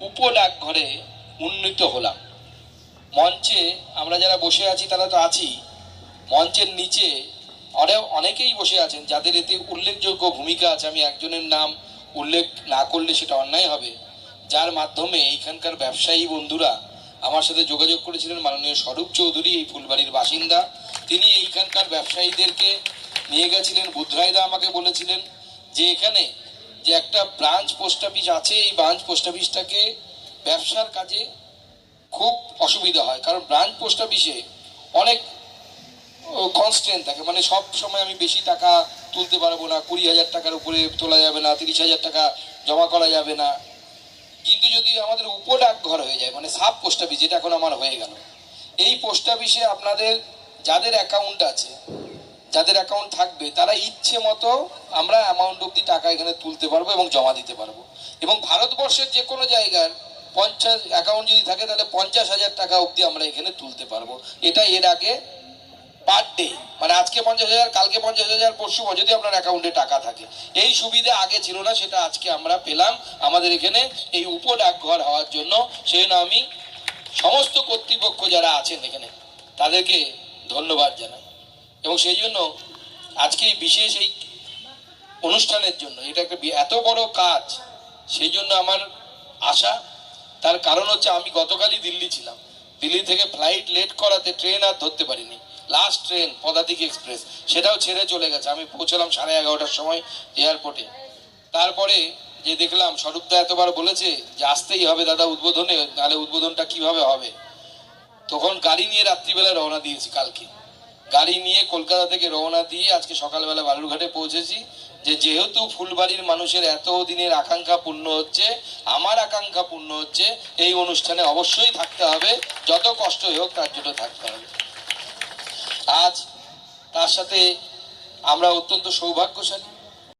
উপডাকঘরে উন্নীত হলাম। মঞ্চে আমরা যারা বসে আছি, তারা তো আছি। মঞ্চের নিচে অনেক, অনেকেই বসে আছেন, যাদের এতে উল্লেখযোগ্য ভূমিকা আছে। আমি একজনের নাম উল্লেখ না করলে সেটা অন্যায় হবে। যার মাধ্যমে এইখানকার ব্যবসায়ী বন্ধুরা আমার সাথে যোগাযোগ করেছিলেন, মাননীয় স্বরূপ চৌধুরী, এই ফুলবাড়ির বাসিন্দা। তিনি এইখানকার ব্যবসায়ীদেরকে নিয়ে গেছিলেন বুধরায়দা আমাকে বলেছিলেন যে এখানে যে একটা ব্রাঞ্চ পোস্ট অফিস আছে, এই ব্রাঞ্চ পোস্ট অফিসটাকে ব্যবসার কাজে খুব অসুবিধা হয়। কারণ ব্রাঞ্চ পোস্ট অফিসে অনেক কনস্ট্যান্ট থাকে। মানে সব সময় আমি বেশি টাকা তুলতে পারব না, কুড়ি হাজার টাকার উপরে তোলা যাবে না, তিরিশ হাজার টাকা জমা করা যাবে না। কিন্তু যদি আমাদের উপডাক ঘর হয়ে যায় মানে সাব পোস্ট অফিস, যেটা এখন আমার হয়ে গেল, এই পোস্ট অফিসে আপনাদের যাদের অ্যাকাউন্ট আছে যাদের অ্যাকাউন্ট থাকবে, তারা ইচ্ছে মতো আমরা অ্যামাউন্ট অব্দি টাকা এখানে তুলতে পারব এবং জমা দিতে পারব। এবং ভারতবর্ষের যে কোনো জায়গার পঞ্চাশ অ্যাকাউন্ট যদি থাকে, তাহলে পঞ্চাশ হাজার টাকা অবধি আমরা এখানে তুলতে পারব। এটা এর আগে পার ডে মানে আজকে পঞ্চাশ হাজার, কালকে পঞ্চাশ হাজার, পরশু যদি আপনার অ্যাকাউন্টে টাকা থাকে। এই সুবিধা আগে ছিল না, সেটা আজকে আমরা পেলাম। আমাদের এখানে এই উপ ডাকঘর হওয়ার জন্য, সেই জন্য আমি সমস্ত কর্তৃপক্ষ যারা আছেন এখানে, তাদেরকে ধন্যবাদ জানাই। এবং সেই জন্য আজকে বিশেষ এই অনুষ্ঠানের জন্য, এটা একটা এত বড় কাজ, সেই জন্য আমার আশা। তার কারণ হচ্ছে আমি গতকালই দিল্লি ছিলাম। দিল্লি থেকে ফ্লাইট লেট করাতে ট্রেন আর ধরতে পারিনি। লাস্ট ট্রেন পদাতিক এক্সপ্রেস সেটাও ছেড়ে চলে গেছে। আমি পৌঁছলাম সাড়ে এগারোটার সময় এয়ারপোর্টে তারপরে যে দেখলাম, স্বরূপদা এতবার বলেছে যে আসতেই হবে দাদা উদ্বোধনে, নাহলে উদ্বোধনটা কীভাবে হবে? তখন গাড়ি নিয়ে রাত্রিবেলা রওনা দিয়েছি কালকে। গাড়ি নিয়ে কলকাতা থেকে রওনা দিয়ে আজকে সকালবেলা বালুরঘাটে পৌঁছেছি। যে যেহেতু ফুলবাড়ির মানুষের এত দিনের আকাঙ্ক্ষা পূর্ণ হচ্ছে, আমার আকাঙ্ক্ষা পূর্ণ হচ্ছে, এই অনুষ্ঠানে অবশ্যই থাকতে হবে। যত কষ্ট হোক, তার জন্য থাকতে হবে। আজ তার সাথে আমরা অত্যন্ত সৌভাগ্যশালী।